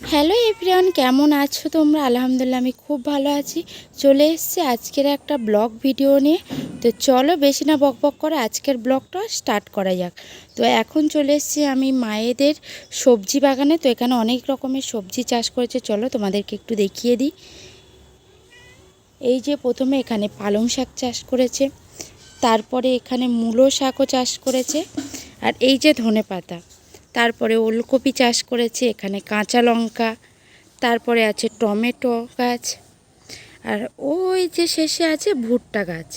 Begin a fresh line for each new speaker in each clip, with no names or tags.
Hello everyone, কেমন আছো তোমরা? আলহামদুলিল্লাহ, আমি খুব ভালো আছি। চলে এসেছি আজকের একটা ব্লগ ভিডিও নিয়ে। তো চলো বেশি না বক বক করে আজকের ব্লগটা স্টার্ট করা যাক। তো এখন চলে এসেছি আমি মায়েদের সবজি বাগানে। তো এখানে অনেক রকমের সবজি চাষ করেছে। চলো তোমাদেরকে একটু দেখিয়ে দিই। এই যে প্রথমে এখানে পালং শাক চাষ করেছে। তারপরে এখানে মূলো শাকও চাষ করেছে। আর এই যে ধনে পাতা তারপরে ওলকপি চাষ করেছে, এখানে কাঁচা লঙ্কা, তারপরে আছে টমেটো গাছ, আর ওই যে শেষে আছে ভুট্টা গাছ।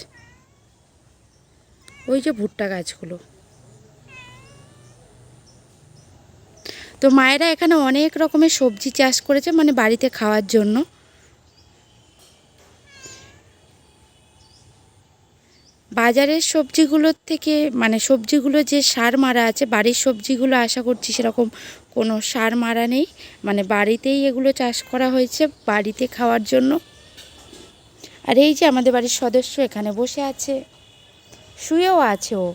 ওই যে ভুট্টা গাছগুলো। তো মায়েরা এখানে অনেক রকমের সবজি চাষ করেছে মানে বাড়িতে খাওয়ার জন্য। বাজারের সবজিগুলোর থেকে মানে সবজিগুলো যে সার মারা আছে, বাড়ির সবজিগুলো আশা করছি সেরকম কোনো সার মারা নেই। মানে বাড়িতেই এগুলো চাষ করা হয়েছে, বাড়িতে খাওয়ার জন্য। আর এই যে আমাদের বাড়ির সদস্য এখানে বসে আছে, শুয়েও আছে ও।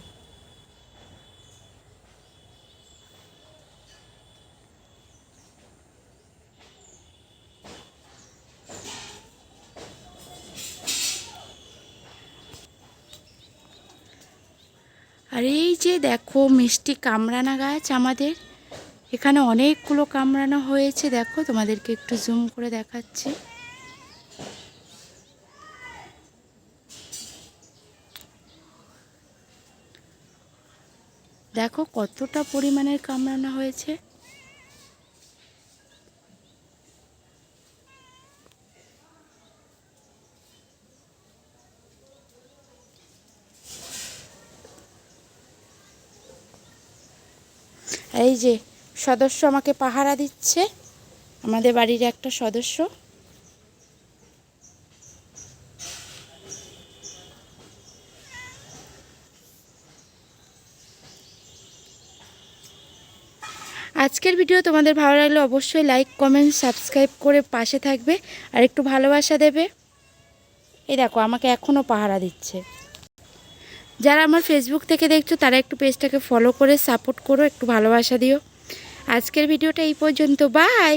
আর এই যে দেখো মিষ্টি কামরানা গাছ আমাদের। এখানে অনেকগুলো কামরানা হয়েছে, দেখো তোমাদেরকে একটু জুম করে দেখাচ্ছি। দেখো কতটা পরিমাণের কামরানা হয়েছে। এই যে সদস্য আমাকে পাহারা দিচ্ছে। আমাদের বাড়ির একটা সদস্য। আজকের ভিডিও তোমাদের ভালো লাগলে অবশ্যই লাইক কমেন্ট সাবস্ক্রাইব করে পাশে থাকবে। আর একটু ভালোবাসা দেবে। এই দেখো, আমাকে এখনও পাহারা দিচ্ছে। যারা আমার ফেসবুক থেকে দেখছ, তারা একটু পেজটাকে ফলো করে সাপোর্ট করো, একটু ভালোবাসা দিও। আজকের ভিডিওটা এই পর্যন্ত বাই